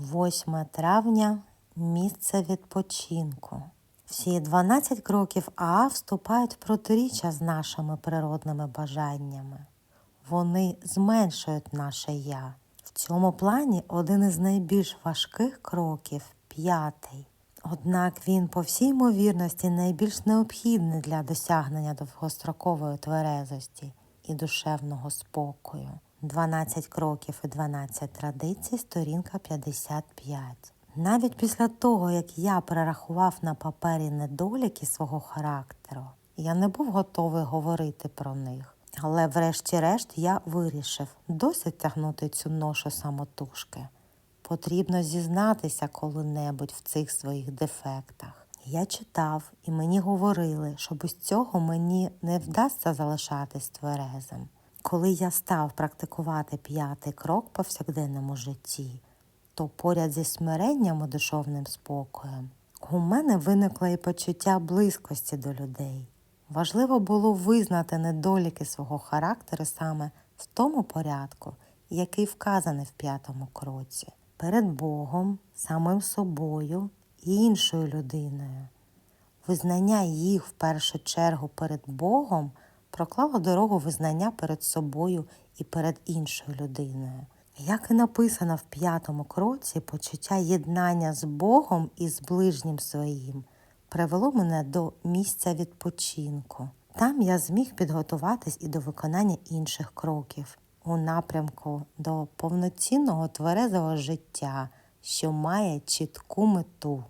8 травня місце відпочинку. Всі 12 кроків Аа вступають в протиріччя з нашими природними бажаннями. Вони зменшують наше я. В цьому плані один із найбільш важких кроків п'ятий. Однак він, по всій ймовірності, найбільш необхідний для досягнення довгострокової тверезості і душевного спокою. 12 кроків і 12 традицій, сторінка 55. Навіть після того, як я перерахував на папері недоліки свого характеру, я не був готовий говорити про них. Але врешті-решт я вирішив досить тягнути цю ношу самотужки. Потрібно зізнатися коли-небудь в цих своїх дефектах. Я читав, і мені говорили, що без цього мені не вдасться залишатись тверезим. Коли я став практикувати п'ятий крок в повсякденному житті, то поряд зі смиренням і душовним спокоєм у мене виникло і почуття близькості до людей. Важливо було визнати недоліки свого характеру саме в тому порядку, який вказаний в п'ятому кроці, перед Богом, самим собою і іншою людиною. Визнання їх в першу чергу перед Богом проклало дорогу визнання перед собою і перед іншою людиною. Як і написано в п'ятому кроці, почуття єднання з Богом і з ближнім своїм привело мене до місця відпочинку. Там я зміг підготуватись і до виконання інших кроків у напрямку до повноцінного тверезого життя, що має чітку мету.